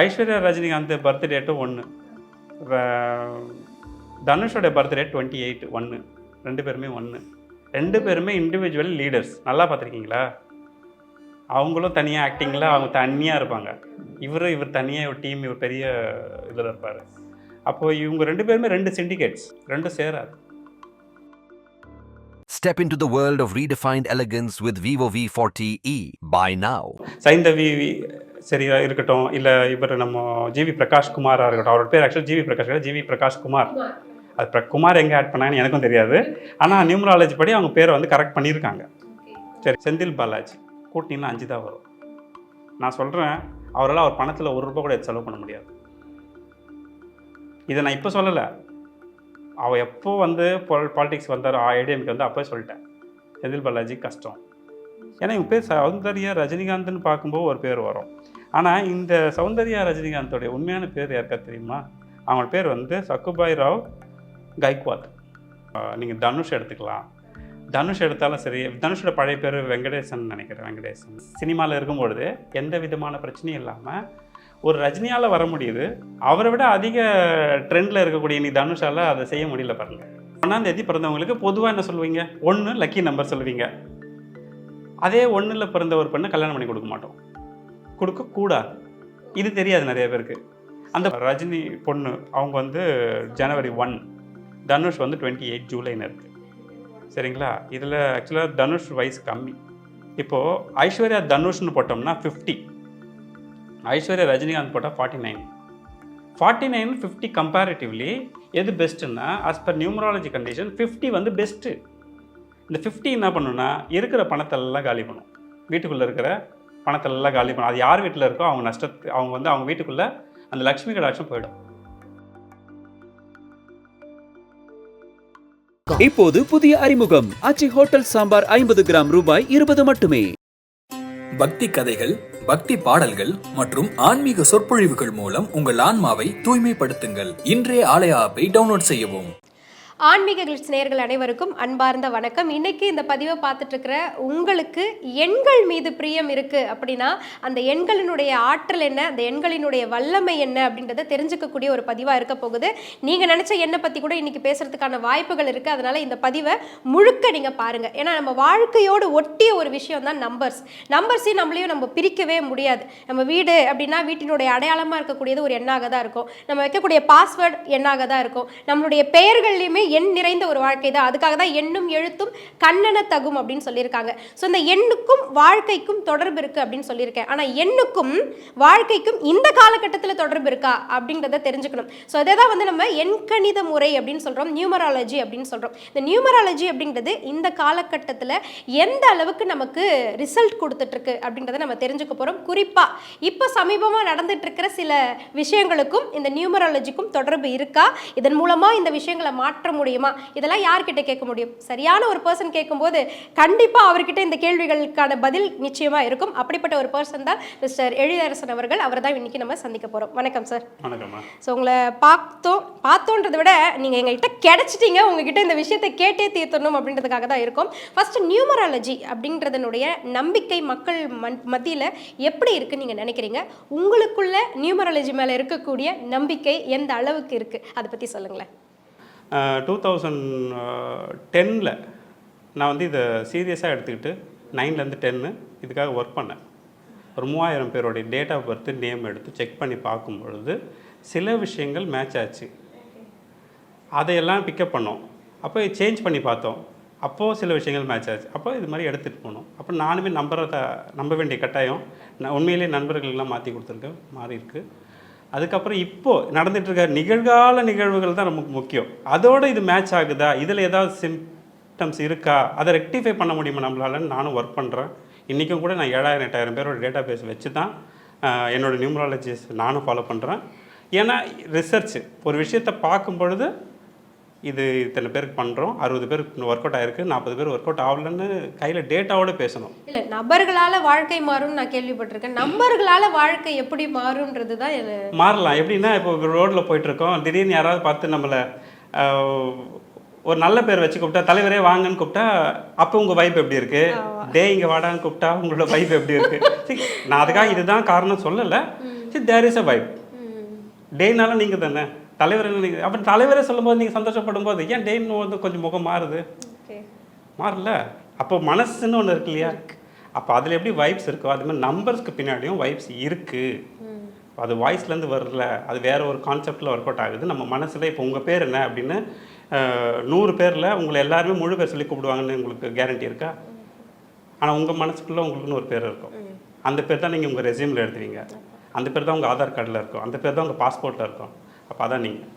Aishwarya Rajinikanth birth டேட்டும் ஒன்று தனுஷோட birth date twenty eight ஒன்று ரெண்டு பேருமே ஒன்று ரெண்டு பேருமே இண்டிவிஜுவல் லீடர்ஸ் நல்லா பார்த்துருக்கீங்களா? அவங்களும் தனியாக ஆக்டிங்கில் அவங்க தனியாக இருப்பாங்க. இவர் இவர் தனியாக ஒரு டீம் இவர் பெரிய இதில் இருப்பார். அப்போது இவங்க ரெண்டு பேருமே ரெண்டு சிண்டிகேட்ஸ் ரெண்டும் சேராது. Step into the world of redefined elegance with Vivo V40e. Buy now. Saindhavi சரியா இருக்கட்டும் இல்லை இவர் நம்ம ஜிவி பிரகாஷ் குமாராக இருக்கட்டும் அவரோட பேர் actually GV Prakash GV Prakash Kumar. அது பிர- குமார் எங்கே ஆட் பண்ணாங்கன்னு எனக்கும் தெரியாது. ஆனால் நியூமராலஜி படி அவங்க பேரை வந்து கரெக்ட் பண்ணியிருக்காங்க. சரி செந்தில் பாலாஜி கூட்டினா அஞ்சு தான் வரும். நான் சொல்கிறேன் அவரால் அவர் பணத்தில் ஒரு ரூபாய் கூட செலவு பண்ண முடியாது. இதை நான் இப்போ சொல்லலை. அவள் எப்போ வந்து பால் பாலிடிக்ஸ் வந்தார் ஐடிஎம்க்கு வந்து அப்போயே சொல்லிட்டேன். செந்தில் பாலாஜி கஷ்டம். ஏன்னா இவங்க பேர் சௌந்தர்யா ரஜினிகாந்த்னு பார்க்கும்போது ஒரு பேர் வரும். ஆனால் இந்த சௌந்தர்யா ரஜினிகாந்தோடைய உண்மையான பேர் யாருக்கா தெரியுமா? அவங்க பேர் வந்து சக்குபாய் ராவ் கைக்வாத். நீங்கள் தனுஷ் எடுத்துக்கலாம். தனுஷ் எடுத்தாலும் சரி தனுஷோட பழைய பேர் வெங்கடேசன் நினைக்கிறேன் வெங்கடேசன். சினிமாவில் இருக்கும்பொழுது எந்த விதமான பிரச்சனையும் இல்லாமல் ஒரு ரஜினியால் வர முடியுது. அவரை விட அதிக ட்ரெண்டில் இருக்கக்கூடிய நீ தனுஷால் அதை செய்ய முடியல பாருங்க. ஒன்றாம் தேதி பிறந்தவங்களுக்கு பொதுவாக என்ன சொல்லுவீங்க? ஒன்று லக்கி நம்பர் சொல்லுவீங்க. அதே ஒன்றில் பிறந்த ஒரு பெண்ணை கல்யாணம் பண்ணி கொடுக்க மாட்டோம். கொடுக்கக்கூடாது. இது தெரியாது நிறைய பேருக்கு. அந்த ரஜினி பொண்ணு அவங்க வந்து ஜனவரி ஒன் தனுஷ் வந்து டுவெண்ட்டி எயிட் ஜூலைன்னு இருக்குது சரிங்களா? இதில் ஆக்சுவலாக தனுஷ் வயசு கம்மி. இப்போது ஐஸ்வர்யா தனுஷ்னு போட்டோம்னா ஃபிஃப்டி ஐஸ்வர்யா ரஜினிகாந்த் போட்டால் forty nine forty nine fifty comparatively எது பெஸ்ட்டுன்னா as per numerology condition fifty வந்து பெஸ்ட்டு இந்த ஃபிஃப்டி என்ன பண்ணுன்னா இருக்கிற பணத்தெல்லாம் காலி பண்ணும். வீட்டுக்குள்ளே இருக்கிற பணத்தெல்லாம் காலி பண்ணும் அது யார் வீட்டில் இருக்கோ அவங்க நஷ்டத்து அவங்க வந்து அவங்க வீட்டுக்குள்ளே அந்த லக்ஷ்மி கடாட்சம் போயிடும். இப்போது புதிய அறிமுகம். ஆச்சி ஹோட்டல் சாம்பார் ஐம்பது கிராம் ரூபாய் இருபது மட்டுமே. பக்தி கதைகள் பக்தி பாடல்கள் மற்றும் ஆன்மீக சொற்பொழிவுகள் மூலம் உங்கள் ஆன்மாவை தூய்மைப்படுத்துங்கள். இன்றைய ஆலய ஆப்பை டவுன்லோட் செய்யவும். ஆன்மீக கிளிட்ஸ் நேயர்கள் அனைவருக்கும் அன்பார்ந்த வணக்கம். இன்னைக்கு இந்த பதிவை பார்த்துட்டு இருக்கிற உங்களுக்கு எண்கள் மீது பிரியம் இருக்கு அப்படின்னா அந்த எண்களினுடைய ஆற்றல் என்ன அந்த எண்களினுடைய வல்லமை என்ன அப்படின்றத தெரிஞ்சுக்கக்கூடிய ஒரு பதிவாக இருக்க போகுது. நீங்கள் நினச்ச எண்ணை பற்றி கூட இன்னைக்கு பேசுறதுக்கான வாய்ப்புகள் இருக்குது அதனால இந்த பதிவை முழுக்க நீங்கள் பாருங்க. ஏன்னா நம்ம வாழ்க்கையோடு ஒட்டிய ஒரு விஷயம் தான் நம்பர்ஸ் நம்பர்ஸையும் நம்மளையும் நம்ம பிரிக்கவே முடியாது. நம்ம வீடு அப்படின்னா வீட்டினுடைய அடையாளமாக இருக்கக்கூடியது ஒரு எண்ணாக தான் இருக்கும். நம்ம வைக்கக்கூடிய பாஸ்வேர்டு எண்ணாக தான் இருக்கும். நம்மளுடைய பெயர்கள்லையுமே எண் நிறைந்த ஒரு வாழ்க்கை தான். அதுக்காக தான் எண்ணும் எழுத்தும் கண்ணன தகும் அப்படின்னு சொல்லியிருக்காங்க. ஸோ இந்த எண்ணுக்கும் வாழ்க்கைக்கும் தொடர்பு இருக்குது அப்படின்னு சொல்லியிருக்கேன். ஆனால் எண்ணுக்கும் வாழ்க்கைக்கும் இந்த காலகட்டத்தில் தொடர்பு இருக்கா அப்படின்றத தெரிஞ்சுக்கணும். ஸோ அதை தான் வந்து நம்ம எண்கணித முறை அப்படின்னு சொல்கிறோம் நியூமராலஜி அப்படின்னு சொல்கிறோம் இந்த நியூமராலஜி அப்படின்றது இந்த காலகட்டத்தில் எந்த அளவுக்கு நமக்கு ரிசல்ட் கொடுத்துட்ருக்கு அப்படின்றத நம்ம தெரிஞ்சுக்க போகிறோம் குறிப்பாக இப்போ சமீபமாக நடந்துட்டு இருக்கிற சில விஷயங்களுக்கும் இந்த நியூமராலஜிக்கும் தொடர்பு இருக்கா? இதன் மூலமாக இந்த விஷயங்களை மாற்ற முடியுமா? இதெல்லாம் யார்கிட்ட கேட்க முடியும்? சரியான ஒரு பர்சன் கேட்கும்போது கண்டிப்பாக அவர்கிட்ட இந்த கேள்விகளுக்கான பதில் நிச்சயமாக இருக்கும். அப்படிப்பட்ட ஒரு பர்சன் தான் மிஸ்டர் எழிலரசன் அவர்கள். அவர் தான் இன்னைக்கு நம்ம சந்திக்க போகிறோம் வணக்கம் சார் வணக்கம்மா. ஸோ உங்களை பார்த்தோம் பார்த்தோன்றதை விட நீங்கள் எங்கள்கிட்ட கிடைச்சிட்டீங்க. உங்ககிட்ட இந்த விஷயத்தை கேட்டே தீர்த்தணும் அப்படின்றதுக்காக தான் இருக்கும். ஃபர்ஸ்ட் நியூமராலஜி அப்படின்றதனுடைய நம்பிக்கை மக்கள் மத்தியில் எப்படி இருக்குன்னு நீங்கள் நினைக்கிறீங்க? உங்களுக்குள்ள நியூமராலஜி மேலே இருக்கக்கூடிய நம்பிக்கை எந்த அளவுக்கு இருக்குது அதை பற்றி சொல்லுங்களேன். டூ தௌசண்ட் டென்னில் நான் வந்து இதை சீரியஸாக எடுத்துக்கிட்டு நைன்லேருந்து டென்னு இதுக்காக ஒர்க் பண்ணேன். ஒரு மூவாயிரம் பேருடைய டேட் ஆஃப் பர்த்து நேம் எடுத்து செக் பண்ணி பார்க்கும் பொழுது சில விஷயங்கள் மேட்ச் ஆச்சு. அதையெல்லாம் பிக்கப் பண்ணோம். அப்போ சேஞ்ச் பண்ணி பார்த்தோம். அப்போது சில விஷயங்கள் மேட்ச் ஆச்சு. அப்போ இது மாதிரி எடுத்துகிட்டு போனோம். அப்போ நானுமே நம்புறத நம்ப வேண்டிய கட்டாயம். நான் உண்மையிலேயே நண்பர்கள்லாம் மாற்றி கொடுத்துருக்கேன் மாறி இருக்குது அதுக்கப்புறம் இப்போது நடந்துகிட்டு இருக்க நிகழ்கால நிகழ்வுகள் தான் நமக்கு முக்கியம். அதோடு இது மேட்ச் ஆகுதா? இதில் ஏதாவது சிம்டம்ஸ் இருக்கா? அதை ரெக்டிஃபை பண்ண முடியுமா நம்மளாலன்னு நானும் ஒர்க் பண்ணுறேன் இன்றைக்கும் கூட நான் ஏழாயிரம் எட்டாயிரம் பேரோட டேட்டா பேஸ் வச்சு தான் என்னோடய என்னோட நியூமராலஜிஸ் நானும் ஃபாலோ பண்ணுறேன் ஏன்னா ரிசர்ச் ஒரு விஷயத்தை பார்க்கும் பொழுது இது இத்தனை பேருக்கு பண்ணுறோம் அறுபது பேருக்கு ஒர்க் அவுட் ஆயிருக்கு. நாற்பது பேர் ஒர்க் அவுட் ஆகலன்னு கையில் டேட்டாவோட பேசணும். இல்லை நபர்களால் வாழ்க்கை மாறும்னு நான் கேள்விப்பட்டிருக்கேன். நம்பர்களால் வாழ்க்கை எப்படி மாறும்ன்றது தான் மாறலாம். எப்படின்னா இப்போ ரோட்டில் போயிட்டுருக்கோம். திடீர்னு யாராவது பார்த்து நம்மளை ஒரு நல்ல பேர் வச்சு கூப்பிட்டா தலைவரே வாங்கன்னு கூப்பிட்டா அப்போ உங்கள் வைப் எப்படி இருக்குது டே இங்கே வாடான்னு கூப்பிட்டா உங்களோட வைப் எப்படி இருக்குது நான் அதுக்காக இதுதான் காரணம் சொல்லலை. சரி தேர் இஸ் அ வைப் டேனால நீங்கள் தானே? தலைவர் நீங்கள் அப்புறம் தலைவரே சொல்லும்போது நீங்கள் சந்தோஷப்படும் போது ஏன் டேன்னு வந்து கொஞ்சம் முகம் மாறுது? மாறல. அப்போ மனசுன்னு ஒன்று இருக்கு. இல்லையா அப்போ அதில் எப்படி வைப்ஸ் இருக்கோ அது மாதிரி நம்பர்ஸ்க்கு பின்னாடியும் வைப்ஸ் இருக்குது அது வாய்ஸ்லேருந்து வரல அது வேற ஒரு கான்செப்டில் ஒர்க் அவுட் ஆகுது. நம்ம மனசில் இப்போ உங்கள் பேர் என்ன அப்படின்னு நூறு பேரில் உங்களை எல்லாருமே முழு பேர் சொல்லி கூப்பிடுவாங்கன்னு உங்களுக்கு கேரண்டி இருக்கா? ஆனால் உங்கள் மனசுக்குள்ளே உங்களுக்குன்னு ஒரு பேர் இருக்கும். அந்த பேர் தான் நீங்கள் உங்கள் ரெசியூமில் எழுதுவீங்க. அந்த பேர் தான் உங்கள் ஆதார் கார்டில் இருக்கும். அந்த பேர் தான் உங்கள் பாஸ்போர்ட்டில் இருக்கும். அப்போ அதான் நீங்கள்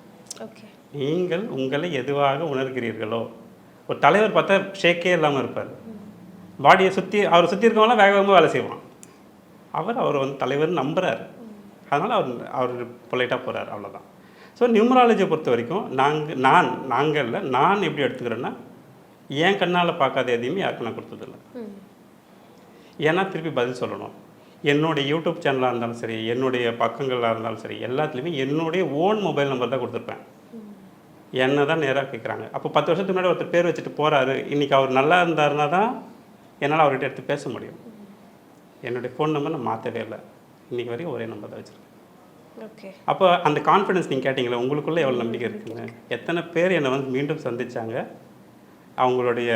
ஓகே. நீங்கள் உங்களை எதுவாக உணர்கிறீர்களோ ஒரு தலைவர் பார்த்தா ஷேக்கே இல்லாமல் இருப்பார். பாடியை சுற்றி அவரை சுற்றி இருக்கவங்களாம் வேக வேகமாக வேலை செய்வான். அவர் அவர் வந்து தலைவர் நம்புறாரு. அதனால் அவர் அவர் பொலைட்டாக போகிறார் அவ்வளோதான் ஸோ நியூமராலஜியை பொறுத்த வரைக்கும் நாங்கள் நான் நாங்களில் நான் எப்படி எடுத்துக்கிறேன்னா என் கண்ணால் பார்க்காத எதையுமே யாருக்கும் நான் கொடுத்ததில்ல. ஏன்னா திருப்பி பதில் சொல்லணும். என்னுடைய யூடியூப் சேனலாக இருந்தாலும் சரி என்னுடைய பக்கங்களாக இருந்தாலும் சரி எல்லாத்துலேயுமே என்னுடைய ஓன் மொபைல் நம்பர் தான் கொடுத்துருப்பேன். என்ன தான் நேராக கேட்குறாங்க அப்போ பத்து வருஷத்துக்கு முன்னாடி ஒருத்தர் பேர் வச்சுட்டு போகிறாரு இன்றைக்கி அவர் நல்லா இருந்தாருன்னா தான் என்னால் அவர்கிட்ட எடுத்து பேச முடியும். என்னுடைய ஃபோன் நம்பர் நான் மாற்றவே இல்லை. இன்றைக்கி வரைக்கும் ஒரே நம்பர் தான் வச்சுருக்கேன். ஓகே அப்போ அந்த கான்ஃபிடன்ஸ் நீங்கள் கேட்டிங்களே உங்களுக்குள்ளே எவ்வளோ நம்பிக்கை இருக்குங்க எத்தனை பேர் என்னை வந்து மீண்டும் சந்திச்சாங்க? அவங்களுடைய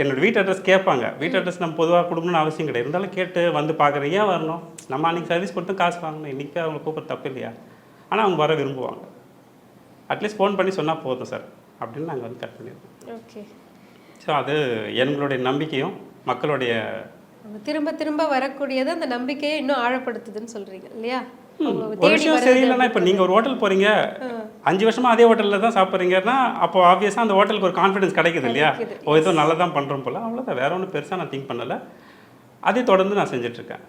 என்னோட வீட்டு அட்ரஸ் கேட்பாங்க. வீட்டு அட்ரஸ் நம்ம பொதுவாக கொடுக்கணும்னு அவசியம் கிடையாது. இருந்தாலும் கேட்டு வந்து பார்க்குறேன். ஏன் வரணும்? நம்ம அன்றைக்கி சர்வீஸ் கொடுத்து காசு வாங்கணும். இன்றைக்கி அவங்க கூப்பிட தப்பு இல்லையா? ஆனால் அவங்க வர விரும்புவாங்க. அட்லீஸ்ட் ஃபோன் பண்ணி சொன்னால் போதும் சார் அப்படின்னு நாங்கள் வந்து கட் பண்ணிடுவோம். ஓகே ஸோ அது எங்களுடைய நம்பிக்கையும் மக்களுடைய திரும்ப திரும்ப வரக்கூடியது அந்த நம்பிக்கையை இன்னும் ஆழப்படுத்துதுன்னு சொல்றீங்க இல்லையா? ஒரு விஷயம் சரியில்லைன்னா இப்போ நீங்கள் ஒரு ஹோட்டல் போகிறீங்க அஞ்சு வருஷமா அதே ஹோட்டலில் தான் சாப்பிட்றீங்கன்னா அப்போ ஆப்வியஸாக அந்த ஹோட்டலுக்கு ஒரு கான்ஃபிடன்ஸ் கிடைக்குது இல்லையா? ஓ ஏதோ நல்லா தான் பண்ணுறோம் போல. அவ்வளோதான் வேற ஒன்றும் பெருசாக நான் திங்க் பண்ணலை. அதே தொடர்ந்து நான் செஞ்சிட்ருக்கேன்.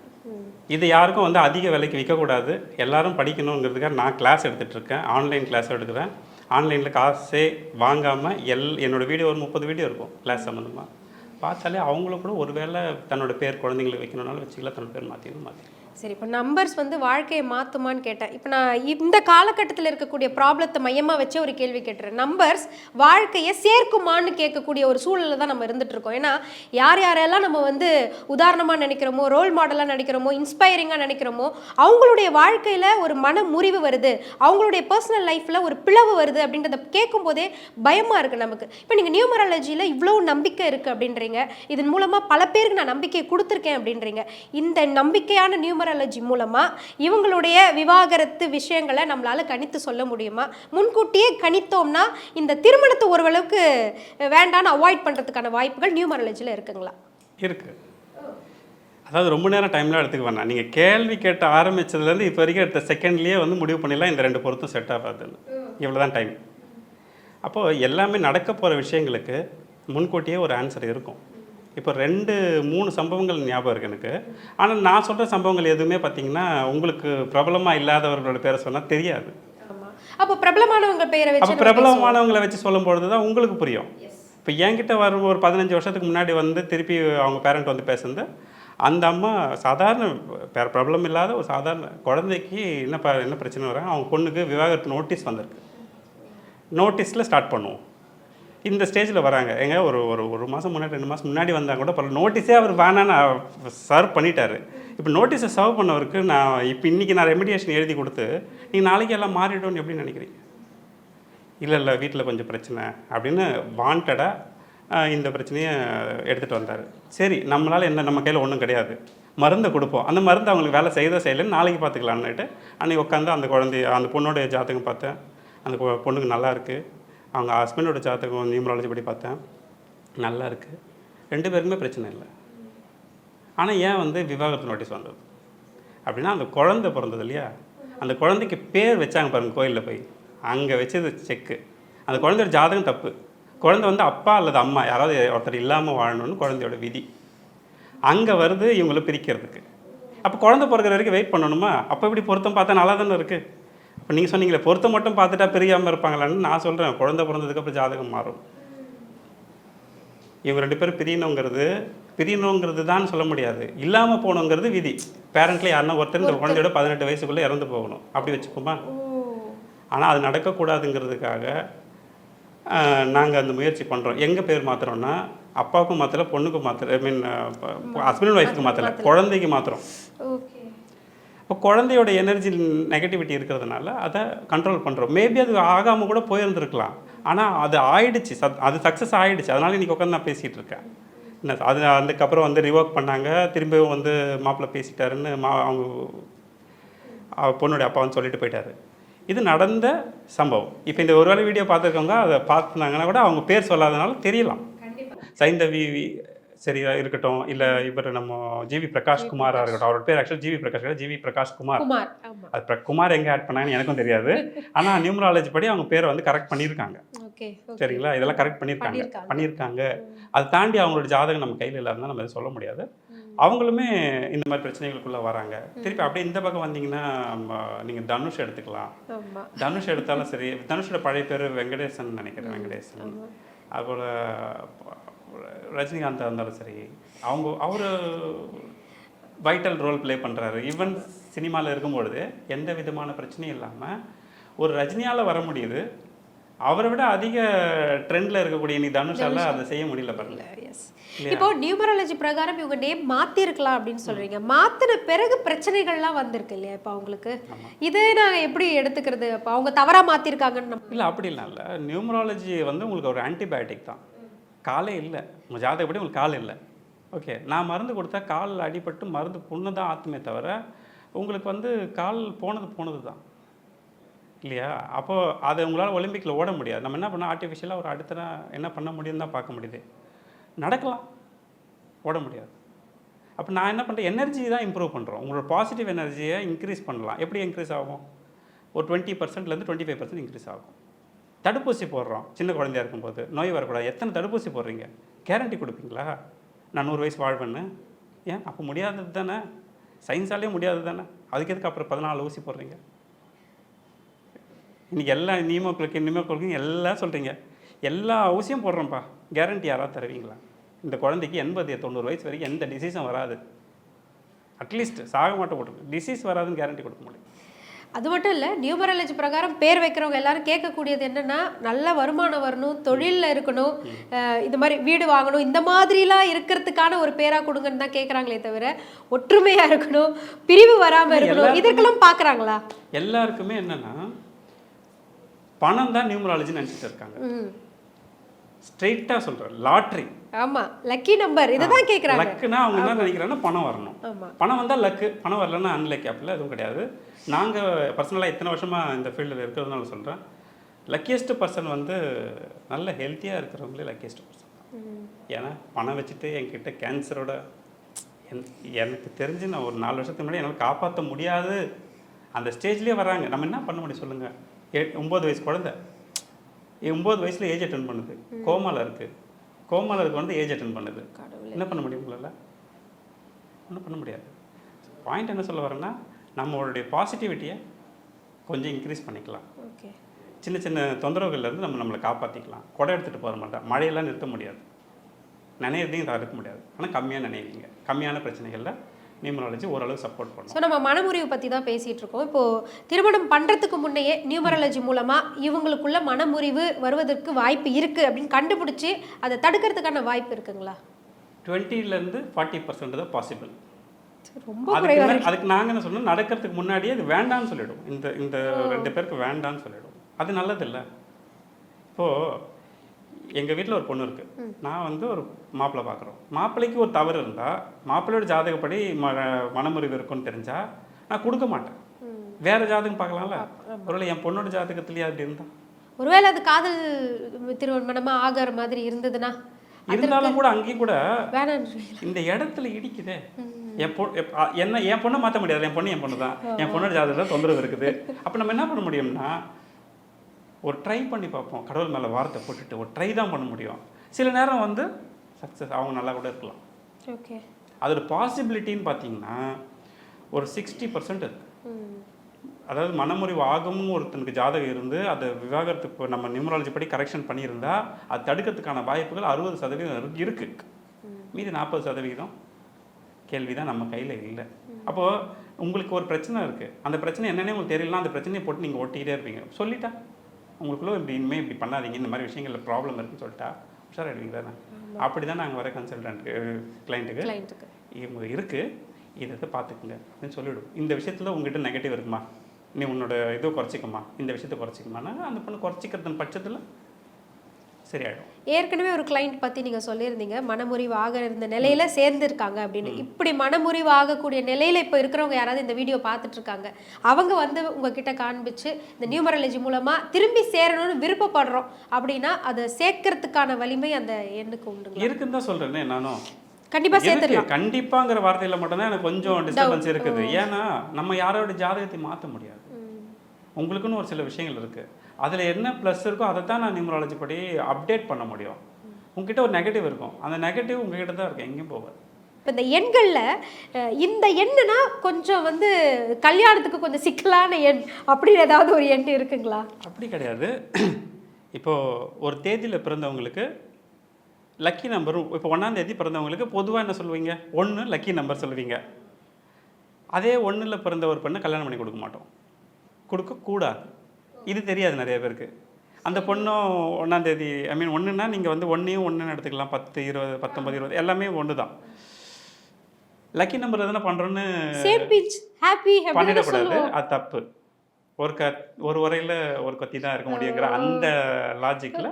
இது யாருக்கும் வந்து அதிக விலைக்கு விற்கக்கூடாது எல்லாரும் படிக்கணுங்கிறதுக்காக நான் கிளாஸ் எடுத்துகிட்ருக்கேன் ஆன்லைன் கிளாஸ் எடுக்கிறேன். ஆன்லைனில் காசே வாங்காமல் எல் என்னோட வீடியோ ஒரு முப்பது வீடியோ இருக்கும் கிளாஸ் சம்மந்தமாக பார்த்தாலே அவங்களும் கூட ஒருவேளை தன்னோட பேர் குழந்தைங்களுக்கு வைக்கணும்னாலும் வச்சுக்கலாம். தன்னோட பேர் மாற்றிக்கணும் மாற்றி சரி இப்போ நம்பர்ஸ் வந்து வாழ்க்கையை மாற்றுமான்னு கேட்டேன். இப்போ நான் இந்த காலகட்டத்தில் இருக்கக்கூடிய ப்ராப்ளத்தை மையமாக வச்சு ஒரு கேள்வி கேட்டுறேன். நம்பர்ஸ் வாழ்க்கையை சேர்க்குமான்னு கேட்கக்கூடிய ஒரு சூழலில் தான் நம்ம இருந்துகிட்ருக்கோம் ஏன்னா யார் யாரெல்லாம் நம்ம வந்து உதாரணமாக நினைக்கிறோமோ ரோல் மாடலாக நினைக்கிறோமோ இன்ஸ்பைரிங்காக நினைக்கிறோமோ அவங்களுடைய வாழ்க்கையில் ஒரு மன முறிவு வருது. அவங்களுடைய பர்சனல் லைஃப்பில் ஒரு பிளவு வருது அப்படின்றத கேட்கும்போதே பயமாக இருக்குது நமக்கு. இப்போ நீங்கள் நியூமராலஜியில் இவ்வளோ நம்பிக்கை இருக்குது அப்படின்றீங்க. இதன் மூலமாக பல பேருக்கு நான் நம்பிக்கை கொடுத்துருக்கேன் அப்படின்றீங்க. இந்த நம்பிக்கையான நியூமராலஜி மூலமாக இவங்களுடைய விவாகரத்து விஷயங்களை நம்மளால கணித்து சொல்ல முடியுமா? முன்கூட்டியே கணித்தோம்னா இந்த திருமணத்தை ஓரளவுக்கு வேண்டான்னு அவாய்ட் பண்ணுறதுக்கான வாய்ப்புகள் நியூமராலஜியில் இருக்குங்களா? இருக்கு. அதாவது ரொம்ப நேரம் டைம்லாம் எடுத்துக்க வேணாம். நீங்கள் கேள்வி கேட்ட ஆரம்பிச்சதுலேருந்து இப்போ வரைக்கும் எடுத்த செகண்ட்லேயே வந்து முடிவு பண்ணிடலாம். இந்த ரெண்டு பொருத்தும் செட் ஆகாதுன்னு. இவ்வளோ தான் டைம் அப்போது எல்லாமே நடக்க போகிற விஷயங்களுக்கு முன்கூட்டியே ஒரு ஆன்சர் இருக்கும். இப்போ ரெண்டு மூணு சம்பவங்கள் ஞாபகம் இருக்குது எனக்கு. ஆனால் நான் சொல்கிற சம்பவங்கள் எதுவுமே பார்த்தீங்கன்னா உங்களுக்கு பிரபலமாக இல்லாதவர்களோட பேரை சொன்னால் தெரியாது. அப்போ பிரபலமானவங்க அப்போ வச்சு பிரபலமானவங்களை வச்சு சொல்லும் பொழுது தான் உங்களுக்கு புரியும். இப்போ என்கிட்ட வரும் ஒரு பதினஞ்சு வருஷத்துக்கு முன்னாடி வந்து திருப்பி அவங்க பேரண்ட் வந்து பேசுனது அந்த அம்மா சாதாரண பெ- பிரபலம் இல்லாத ஒரு சாதாரண குழந்தைக்கு என்ன ப என்ன பிரச்சனை வராங்க அவங்க பொண்ணுக்கு விவாகரத்து நோட்டீஸ் வந்திருக்கு. நோட்டீஸில் ஸ்டார்ட் பண்ணுவோம். இந்த ஸ்டேஜில் வராங்க. எங்க ஒரு ஒரு ஒரு மாதம் முன்னாடி ரெண்டு மாதம் முன்னாடி வந்தால் கூட பல நோட்டீஸே அவர் வேணான்னு சர்வ் பண்ணிட்டாரு. இப்போ நோட்டீஸை சர்வ் பண்ணவருக்கு நான் இப்போ இன்றைக்கி நான் ரெமிடியேஷன் எழுதி கொடுத்து நீங்கள் நாளைக்கு எல்லாம் மாறிடும்னு எப்படி நினைக்கிறீங்க? இல்லை இல்லை வீட்டில் கொஞ்சம் பிரச்சனை அப்படின்னு வாண்டடாக இந்த பிரச்சனையை எடுத்துகிட்டு வந்தார். சரி நம்மளால் என்ன நம்ம கையில் ஒன்றும் கிடையாது. மருந்தை கொடுப்போம். அந்த மருந்து அவங்களுக்கு வேலை செய்த செய்யலைன்னு நாளைக்கு பார்த்துக்கலான்னுட்டு அன்றைக்கி உட்காந்து அந்த குழந்தைய அந்த பொண்ணோடைய ஜாதகம் பார்த்தேன். அந்த பொண்ணுக்கு நல்லா இருக்குது அவங்க ஹஸ்பண்டோட ஜாதகம் நியூமராலஜி படி பார்த்தேன். நல்லா இருக்குது ரெண்டு பேருக்குமே பிரச்சனை இல்லை. ஆனால் ஏன் வந்து விவாகரத்து நோட்டீஸ் வந்தது? அப்படின்னா அந்த குழந்தை பிறந்தது இல்லையா? அந்த குழந்தைக்கு பேர் வச்சாங்க பாருங்க கோயிலில் போய். அங்கே வச்சது செக்கு. அந்த குழந்தையோட ஜாதகம் தப்பு. குழந்தை வந்து அப்பா அல்லது அம்மா யாராவது ஒருத்தர் இல்லாமல் வாழணும்னு குழந்தையோட விதி. அங்கே வருது இவங்களை பிரிக்கிறதுக்கு. அப்போ குழந்தை பிறக்கிற வரைக்கும் வெயிட் பண்ணணுமா? அப்போ இப்படி பொருத்தம் பார்த்தா நல்லா தானே இருக்குது இப்போ நீங்கள் சொன்னீங்களே பொருத்தம் மட்டும் பார்த்துட்டா பிரியாமல் இருப்பாங்களான்னு நான் சொல்கிறேன் குழந்தை பிறந்ததுக்கப்புறம் ஜாதகம் மாறும். இவங்க ரெண்டு பேரும் பிரியணுங்கிறது பிரியணுங்கிறது தான் சொல்ல முடியாது. இல்லாமல் போகணுங்கிறது விதி. பேரண்ட்ல யாருன்னா ஒருத்தர் இந்த குழந்தையோட பதினெட்டு வயசுக்குள்ளே இறந்து போகணும். அப்படி வச்சுப்போமா? ஆனால் அது நடக்கக்கூடாதுங்கிறதுக்காக நாங்கள் அந்த முயற்சி பண்ணுறோம் எங்கே பேர் மாற்றுறோன்னா அப்பாவுக்கும் மாற்றல பொண்ணுக்கும் மாற்றல ஐ மீன் ஹஸ்பண்ட் ஒய்ஃப்க்கு மாற்றல குழந்தைக்கு ஓகே. இப்போ குழந்தையோட எனர்ஜி நெகட்டிவிட்டி இருக்கிறதுனால அதை கண்ட்ரோல் பண்ணுறோம் மேபி அது ஆகாமல் கூட போயிருந்துருக்கலாம். ஆனால் அது ஆயிடுச்சு. சத் அது சக்ஸஸ் ஆயிடுச்சு. அதனால இன்னைக்கு உட்காந்து நான் பேசிகிட்டு இருக்கேன். என்ன அது அதுக்கப்புறம் வந்து ரிவோக் பண்ணாங்க. திரும்பியும் வந்து மாப்பிள்ளை பேசிட்டாருன்னு மா அவங்க அவ பொண்ணுடைய அப்பா வந்து சொல்லிட்டு போயிட்டாரு. இது நடந்த சம்பவம். இப்போ இந்த ஒருவேளை வீடியோ பார்த்துருக்கவங்க அதை பார்த்துனாங்கன்னா கூட அவங்க பேர் சொல்லாதனால தெரியலாம். சைந்தவி சரியா இருக்கட்டும் இல்லை இவர் நம்ம ஜிவி பிரகாஷ் குமாரா இருக்கட்டும். அவரோட பேர் actually GV Prakash GV Prakash Kumar. அது குமார் எங்கே ஆட் பண்ணாங்கன்னு எனக்கும் தெரியாது. ஆனால் நியூமராலஜி படி அவங்க பேரை வந்து கரெக்ட் பண்ணியிருக்காங்க. சரிங்களா? இதெல்லாம் கரெக்ட் பண்ணியிருக்காங்க. பண்ணியிருக்காங்க. அதை தாண்டி அவங்களோட ஜாதகம் நம்ம கையில் இல்லாமல் நம்ம சொல்ல முடியாது. அவங்களுமே இந்த மாதிரி பிரச்சனைகளுக்குள்ள வராங்க. திருப்பி அப்படியே இந்த பக்கம் வந்தீங்கன்னா நீங்கள் தனுஷ் எடுத்துக்கலாம். தனுஷ் எடுத்தாலும் சரி தனுஷோட பழைய பேர் வெங்கடேசன் நினைக்கிறேன் வெங்கடேசன். அதுபோல் ரஜினிகாந்த் இருந்தாலும் சரி அவங்க அவர் வைட்டல் ரோல் ப்ளே பண்ணுறாரு ஈவன் சினிமாவில் இருக்கும்பொழுது எந்த விதமான பிரச்சனையும் இல்லாமல் ஒரு ரஜினியால் வர முடியுது. அவரை விட அதிக ட்ரெண்டில் இருக்கக்கூடிய நீ தனுஷால அதை செய்ய முடியல பாருங்க. எஸ் இப்போ நியூமராலஜி பிரகாரம் இவங்க நேம் மாத்திருக்கலாம் அப்படின்னு சொல்றீங்க. மாத்தின பிறகு பிரச்சனைகள்லாம் வந்திருக்கு இல்லையா இப்போ அவங்களுக்கு? இது நான் எப்படி எடுத்துக்கிறது? அப்போ அவங்க தவறா மாத்திருக்காங்கன்னு இல்லை அப்படிலாம் இல்லை. நியூமராலஜி வந்து உங்களுக்கு ஒரு ஆன்டிபயோட்டிக் தான். காலே இல்லை. உங்கள் ஜாதகப்படி உங்களுக்கு கால் இல்லை. ஓகே நான் மருந்து கொடுத்தா காலில் அடிபட்டு மருந்து புண்ணு தான் ஆத்துமே தவிர உங்களுக்கு வந்து கால் போனது போனது தான். இல்லையா? அப்போது அதை உங்களால் ஒலிம்பிக்கில் ஓட முடியாது. நம்ம என்ன பண்ணால் ஆர்டிஃபிஷியலாக ஒரு அடுத்த என்ன பண்ண முடியும்னு தான் பார்க்க முடியுது. நடக்கலாம். ஓட முடியாது. அப்போ நான் என்ன பண்ணுறேன் எனர்ஜி தான் இம்ப்ரூவ் பண்ணுறோம் உங்களோட பாசிட்டிவ் எனர்ஜியை இன்க்ரீஸ் பண்ணலாம். எப்படி இன்க்ரீஸ் ஆகும்? ஒரு டுவெண்ட்டி பர்சன்ட்லேருந்து டுவெண்ட்டி ஃபைவ் பர்சன்ட் இன்க்ரீஸ் ஆகும். தடுப்பூசி போடுறோம். சின்ன குழந்தையா இருக்கும்போது. நோய் வரக்கூடாது. எத்தனை தடுப்பூசி போடுறீங்க? கேரண்டி கொடுப்பீங்களா? நான் நூறு வயசு வாழ்வேன்னு. ஏன்? அப்போ முடியாதது தானே? சயின்ஸாலே முடியாதது தானே? அதுக்கு எதுக்கு அப்புறம் பதினாலு ஊசி போடுறீங்க? இன்றைக்கி எல்லா நீமோக்களுக்கு நிமோக்களுக்கும் எல்லாம் சொல்கிறீங்க எல்லா ஊசியும் போடுறோம்ப்பா. கேரண்டி யாராவது தருவீங்களா? இந்த குழந்தைக்கு எண்பது தொண்ணூறு வயசு வரைக்கும் எந்த டிசீஸும் வராது. அட்லீஸ்ட் சாக மாட்டோம் போட்டு டிசீஸ் வராதுன்னு கேரண்டி கொடுக்க முடியும். அது மட்டும் இல்லை நியூமராலஜி பிரகாரம் பேர் வைக்கிறவங்க எல்லாரும் கேட்கக்கூடியது என்னன்னா நல்ல வருமானம் வரணும் தொழிலில் இருக்கணும் இந்த மாதிரி வீடு வாங்கணும் இந்த மாதிரிலாம் இருக்கிறதுக்கான ஒரு பேரா கொடுங்கன்னு தான் கேட்குறாங்களே தவிர ஒற்றுமையா இருக்கணும் பிரிவு வராம இருக்கணும் இதற்கெல்லாம் பார்க்கறாங்களா எல்லாருக்குமே என்னென்னா பணம் தான் நியூமராலஜின்னு நினச்சிட்டு இருக்காங்க. ஸ்ட்ரெயிட்டாக சொல்கிறேன் லாட்ரி. ஆமா லக்கி நம்பர் இதை தான் கேட்குறாங்க லக்குனா அவங்க என்ன நினைக்கிறாங்கன்னா பணம் வரணும். பணம் வந்தால் லக்கு பணம் வரலன்னா அன்லக்கி அப்படிலாம் எதுவும் கிடையாது. நாங்கள் பர்சனலாக இத்தனை வருஷமாக இந்த ஃபீல்டில் இருக்கிறதுனால சொல்கிறேன் லக்கியஸ்ட் பர்சன் வந்து நல்ல ஹெல்த்தியாக இருக்கிறவங்களே லக்கியஸ்ட் பர்சன் ஏன்னா பணம் வச்சுட்டு என்கிட்ட கேன்சரோட என் எனக்கு தெரிஞ்சு நான் ஒரு நாலு வருஷத்துக்கு முன்னாடி என்னால் காப்பாற்ற முடியாது. அந்த ஸ்டேஜ்லேயே வராங்க நம்ம என்ன பண்ண முடியும் சொல்லுங்கள் ஏ ஒம்பது வயசு குழந்தை. ஒம்பது வயசில் ஏஜ் அட்டன் பண்ணுது. கோமால இருக்குது கோமால இருக்க வந்து ஏஜ் அட்டன் பண்ணுது. என்ன பண்ண முடியும் உங்களால்? ஒன்றும் பண்ண முடியாது. பாயிண்ட் என்ன சொல்ல வரேன்னா நம்மளுடைய பாசிட்டிவிட்டியை கொஞ்சம் இன்க்ரீஸ் பண்ணிக்கலாம். ஓகே சின்ன சின்ன தொந்தரவுகள்லேருந்து நம்ம நம்மளை காப்பாற்றிக்கலாம் குடை எடுத்துகிட்டு போக மாட்டோம் மழையெல்லாம் நிறுத்த முடியாது. நினைறதையும் தவிர்க்க முடியாது. ஆனால் கம்மியாக நினைவீங்க கம்மியான பிரச்சனைகளில் நியூமராலஜி ஓரளவு சப்போர்ட் பண்ணும். ஸோ நம்ம மனமுறிவு பற்றி தான் பேசிகிட்டு இருக்கோம் இப்போது திருமணம் பண்ணுறதுக்கு முன்னையே நியூமராலஜி மூலமாக இவங்களுக்குள்ள மனமுறிவு வருவதற்கு வாய்ப்பு இருக்குது அப்படின்னு கண்டுபிடிச்சி அதை தடுக்கிறதுக்கான வாய்ப்பு இருக்குங்களா? டுவெண்ட்டிலேருந்து ஃபார்ட்டி பர்சன்ட் தான் பாசிபிள் ரொம்ப அதுக்கு நாங்கள் என்ன சொன்னோம் நடக்கிறதுக்கு முன்னாடியே இது வேண்டாம்னு சொல்லிடுவோம் இந்த இந்த ரெண்டு பேருக்கு வேண்டாம்னு சொல்லிடுவோம் அது நல்லதில்ல. இப்போது எங்கள் வீட்டில் ஒரு பொண்ணு இருக்குது நான் வந்து ஒரு மாப்பிள்ளை பார்க்குறோம் மாப்பிள்ளைக்கு ஒரு தவறு இருந்தால் மாப்பிள்ளையோட ஜாதகப்படி ம மனமுறிவு இருக்குன்னு தெரிஞ்சால் நான் கொடுக்க மாட்டேன். வேற ஜாதகம் பார்க்கலாம்ல? ஒருவேளை என் பொண்ணோட ஜாதகத்துலேயே அப்படி இருந்தா? ஒருவேளை அது காதல் திருமணமாக ஆகிற மாதிரி இருந்ததுன்னா இருந்தாலும் கூட அங்கேயும் கூட இந்த இடத்துல இடிக்குதே. என் பொ என்ன என் பொண்ணை மாற்ற முடியாது. என் பொண்ணு என் பொண்ணு தான். என் பொண்ணோட ஜாதகத்தில் தொந்தரவு இருக்குது. அப்போ நம்ம என்ன பண்ண முடியும்னா ஒரு ட்ரை பண்ணி பார்ப்போம். கடவுள் மேலே வார்த்தை போட்டுட்டு ஒரு ட்ரை தான் பண்ண முடியும். சில நேரம் வந்து சக்ஸஸ் அவங்க நல்லா கூட இருக்கலாம். ஓகே அதோட பாசிபிலிட்டின்னு பார்த்தீங்கன்னா ஒரு சிக்ஸ்டி பர்சன்ட் இருக்கு. அதாவது மனமுறிவு ஆகும்னு ஒருத்தனுக்கு ஜாதகம் இருந்து அதை விவாகரத்துக்கு நம்ம நியூமராலஜி படி கரெக்ஷன் பண்ணியிருந்தா அது தடுக்கிறதுக்கான வாய்ப்புகள் அறுபது சதவீதம் இருக்கு- இருக்கு மீதி நாற்பது சதவீதம் கேள்வி தான் நம்ம கையில் இல்லை. அப்போது உங்களுக்கு ஒரு பிரச்சனை இருக்குது அந்த பிரச்சனை என்னன்னே உங்களுக்கு தெரியலனா அந்த பிரச்சனையை போட்டு நீங்கள் ஒட்டிக்கிட்டே இருப்பீங்க. சொல்லிட்டா? உங்களுக்குள்ள இப்படி இனிமேல் இப்படி பண்ணாதீங்க இந்த மாதிரி விஷயங்களில் ப்ராப்ளம் இருக்குன்னு சொல்லிட்டா உஷாராயிடுவீங்க தானே அப்படி தான் நாங்கள் வர கன்சல்டன்ட்டுக்கு கிளைண்ட்டுக்கு கிளைண்ட்டுக்கு இவங்க இருக்குது இதை இதை பார்த்துக்குங்க அப்படின்னு சொல்லிவிடும் இந்த விஷயத்தில் உங்ககிட்ட நெகட்டிவ் இருக்குமா? நீ உன்னோட இதை குறைச்சிக்கமா? இந்த விஷயத்தை குறைச்சிக்கமானா அந்த பொண்ணு குறைச்சிக்கிறது பட்சத்தில் சரியாயிடும். ஏற்கனவே ஒரு கிளைண்ட் பத்தி நீங்க சொல்லியிருந்தீங்க. மனமுறிவு ஆக இருந்த நிலையில சேர்ந்திருக்காங்க அப்படின்னு. இப்படி மனமுறிவு ஆகக்கூடிய நிலையில இப்போ இருக்கிறவங்க யாராவது இந்த வீடியோ பார்த்துட்டு இருக்காங்க அவங்க வந்து உங்ககிட்ட காண்பிச்சு இந்த நியூமராலஜி மூலமா திரும்பி சேரணும்னு விருப்பப்படுறோம் அப்படின்னா அதை சேர்க்கறதுக்கான வலிமை அந்த எண்ணுக்கு உண்டுங்களா? இருக்குன்னு தான் சொல்கிறேனே நானும் கண்டிப்பா இருக்கு சேர்த்துடலாம். கண்டிப்பாங்கிற வார்த்தையில மட்டும்தான் எனக்கு கொஞ்சம் டிஸ்டர்பன்ஸ் இருக்குது. ஏன்னா நம்ம யாரோட ஜாதகத்தை மாற்ற முடியாது. உங்களுக்குன்னு ஒரு சில விஷயங்கள் இருக்கு. அதுல என்ன ப்ளஸ் இருக்கோ அதை தான் நான் நியூமராலஜி படி அப்டேட் பண்ண முடியும். உங்ககிட்ட ஒரு நெகட்டிவ் இருக்கும். அந்த நெகட்டிவ் உங்ககிட்ட தான் இருக்கும். எங்கேயும் போகாது. இப்போ இந்த எண்களில் இந்த எண்ணுனா கொஞ்சம் வந்து கல்யாணத்துக்கு கொஞ்சம் சிக்கலான எண் அப்படின்னு ஏதாவது ஒரு எண் இருக்குங்களா? அப்படி கிடையாது. இப்போ ஒரு தேதியில் பிறந்தவங்களுக்கு லக்கி நம்பரும் இப்போ ஒன்றாம் தேதி பிறந்தவங்களுக்கு பொதுவாக என்ன சொல்லுவீங்க? ஒன்று லக்கி நம்பர் சொல்லுவீங்க. அதே ஒன்றில் பிறந்த ஒரு பெண்ணை கல்யாணம் பண்ணி கொடுக்க மாட்டோம். கொடுக்கக்கூடாது. இது தெரியாது நிறைய பேருக்கு. அந்த பொண்ணும் ஒன்றாம் தேதி ஐ மீன் ஒன்றுனா நீங்கள் வந்து ஒன்றையும் ஒன்றுன்னு எடுத்துக்கலாம். பத்து இருபது பத்தொம்பது இருபது எல்லாமே ஒன்று தான் லக்கி நம்பர் எதனா பண்ணுறோன்னு பண்ணிடக்கூடாது. அது தப்பு. ஒரு க ஒரு உரையில் ஒரு கத்தி தான் இருக்க முடியுங்கிற அந்த லாஜிக்கில்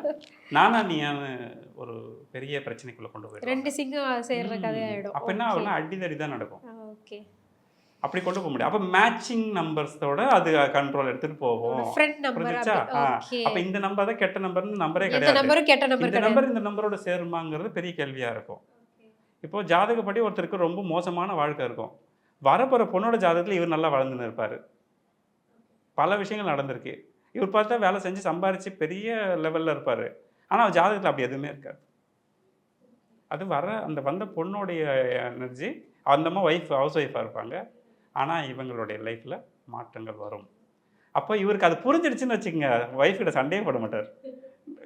நானா நீயான்னு ஒரு பெரிய பிரச்சனைக்குள்ளே கொண்டு போயிடும் ரெண்டு சிங்கம் சேர்ற கதையாயிடும். அப்போ என்ன ஆகும்னா அடிதடி தான் நடக்கும் ஓகே. அப்படி கொண்டு போக முடியும் அப்போ மேட்சிங் நம்பர்ஸோட அது கண்ட்ரோல் எடுத்துட்டு போகும். நம்பர் புரிஞ்சுச்சா? அப்ப இந்த நம்பர் தான் கெட்ட நம்பர்னு நம்பரே கிடையாது. நம்பரும் கெட்ட நம்பர் இந்த நம்பர் இந்த நம்பரோட சேருமாங்கிறது பெரிய கேள்வியா இருக்கும். இப்போ ஜாதகப்படி ஒருத்தருக்கு ரொம்ப மோசமான வாழ்க்கை இருக்கும். வரப்போற பொண்ணோட ஜாதகத்துல இவர் நல்லா வளர்ந்துன்னு இருப்பாரு. பல விஷயங்கள் நடந்திருக்கு. இவர் பார்த்தா வேலை செஞ்சு சம்பாரிச்சு பெரிய லெவல்ல இருப்பாரு. ஆனா அவர் ஜாதகத்துல அப்படி எதுவுமே இருக்காது. அது வர அந்த வந்த பொண்ணுடைய எனர்ஜி அந்தம்மா ஒய்ஃப் ஹவுஸ் ஒய்ஃபாக இருப்பாங்க. ஆனால் இவங்களுடைய லைஃப்பில் மாற்றங்கள் வரும். அப்போ இவருக்கு அது புரிஞ்சிடுச்சுன்னு வச்சுக்கோங்க. ஒய்ஃப் கிட்ட சண்டையே போட மாட்டார்.